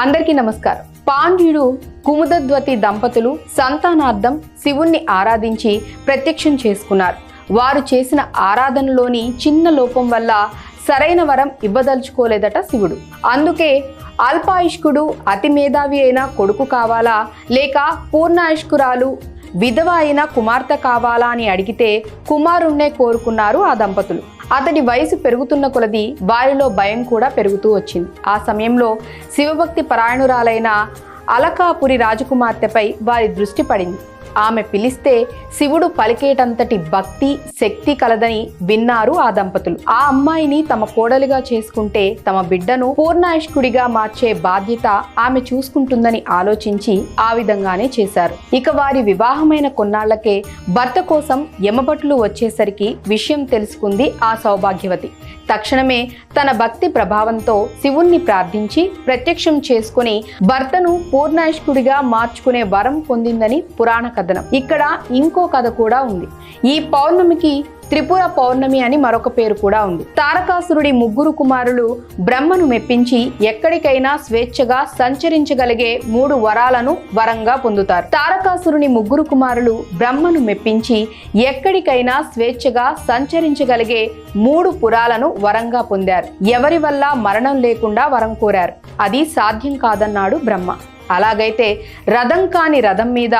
అందరికీ నమస్కారం. పాండ్యుడు కుముదద్వతి దంపతులు సంతానార్థం శివుణ్ణి ఆరాధించి ప్రత్యక్షం చేసుకున్నారు. వారు చేసిన ఆరాధనలోని చిన్న లోపం వల్ల సరైన వరం ఇవ్వదలుచుకోలేదట శివుడు. అందుకే అల్పాయుష్కుడు అతి మేధావి అయిన కొడుకు కావాలా లేక పూర్ణాయుష్కురాలు విధవ అయిన కుమార్తె కావాలా అని అడిగితే కుమారుణ్ణే కోరుకున్నారు ఆ దంపతులు. అతడి వయసు పెరుగుతున్న కొలది వారిలో భయం కూడా పెరుగుతూ వచ్చింది. ఆ సమయంలో శివభక్తి పరాయణురాలైన అలకాపురి రాజకుమార్తెపై వారి దృష్టి పడింది. ఆమె పిలిస్తే శివుడు పలికేటంతటి భక్తి శక్తి కలదని విన్నారు ఆ దంపతులు. ఆ అమ్మాయిని తమ కోడలిగా చేసుకుంటే తమ బిడ్డను పూర్ణాయుష్కుడిగా మార్చే బాధ్యత ఆమె చూసుకుంటుందని ఆలోచించి ఆ విధంగానే చేశారు. ఇక వారి వివాహమైన కొన్నాళ్ళకే భర్త కోసం యమభటులు వచ్చేసరికి విషయం తెలుసుకుంది ఆ సౌభాగ్యవతి. తక్షణమే తన భక్తి ప్రభావంతో శివుణ్ణి ప్రార్థించి ప్రత్యక్షం చేసుకుని భర్తను పూర్ణాయుష్కుడిగా మార్చుకునే వరం పొందిందని పురాణ కథ. కథనం ఇక్కడ ఇంకో కథ కూడా ఉంది. ఈ పౌర్ణమికి త్రిపుర పౌర్ణమి అని మరొక పేరు కూడా ఉంది. తారకాసురుడి ముగ్గురు కుమారులు బ్రహ్మను మెప్పించి ఎక్కడికైనా స్వేచ్ఛగా సంచరించగలిగే మూడు వరాలను వరంగా పొందుతారు. తారకాసురుని ముగ్గురు కుమారులు బ్రహ్మను మెప్పించి ఎక్కడికైనా స్వేచ్ఛగా సంచరించగలిగే మూడు పురాలను వరంగా పొందారు. ఎవరి వల్ల మరణం లేకుండా వరం కోరారు. అది సాధ్యం కాదన్నాడు బ్రహ్మ. అలాగైతే రథం కాని రథం మీద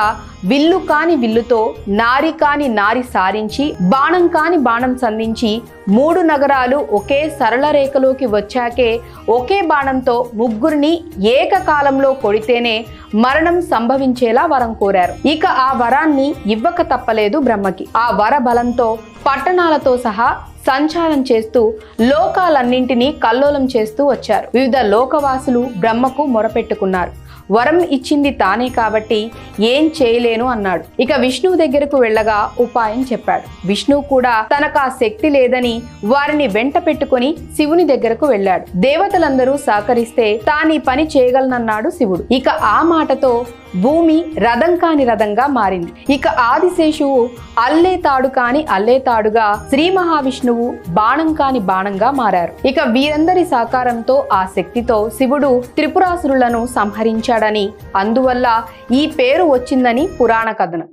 విల్లు కాని విల్లుతో నారి కాని నారి సారించి బాణం కాని బాణం సంధించి మూడు నగరాలు ఒకే సరళ రేఖలోకి వచ్చాకే ఒకే బాణంతో ముగ్గురిని ఏకకాలంలో కొడితేనే మరణం సంభవించేలా వరం కోరారు. ఇక ఆ వరాన్ని ఇవ్వక తప్పలేదు బ్రహ్మకి. ఆ వర బలంతో పట్టణాలతో సహా సంచారం చేస్తూ లోకాలన్నింటినీ కల్లోలం చేస్తూ వచ్చారు. వివిధ లోకవాసులు బ్రహ్మకు మొరపెట్టుకున్నారు. వరం ఇచ్చింది తానే కాబట్టి ఏం చేయలేను అన్నాడు. ఇక విష్ణువు దగ్గరకు వెళ్ళగా ఉపాయం చెప్పాడు. విష్ణువు కూడా తనకు ఆ శక్తి లేదని వారిని వెంట పెట్టుకుని శివుని దగ్గరకు వెళ్ళాడు. దేవతలందరూ సహకరిస్తే తాను పని చేయగలనన్నాడు శివుడు. ఇక ఆ మాటతో భూమి రథం కాని రథంగా మారింది. ఇక ఆదిశేషువు అల్లే తాడు కాని అల్లే తాడుగా శ్రీ మహావిష్ణువు బాణం కాని బాణంగా మారారు. ఇక వీరందరి సహకారంతో ఆ శక్తితో శివుడు త్రిపురాసురులను సంహరించాడని అందువల్ల ఈ పేరు వచ్చిందని పురాణ కథనం.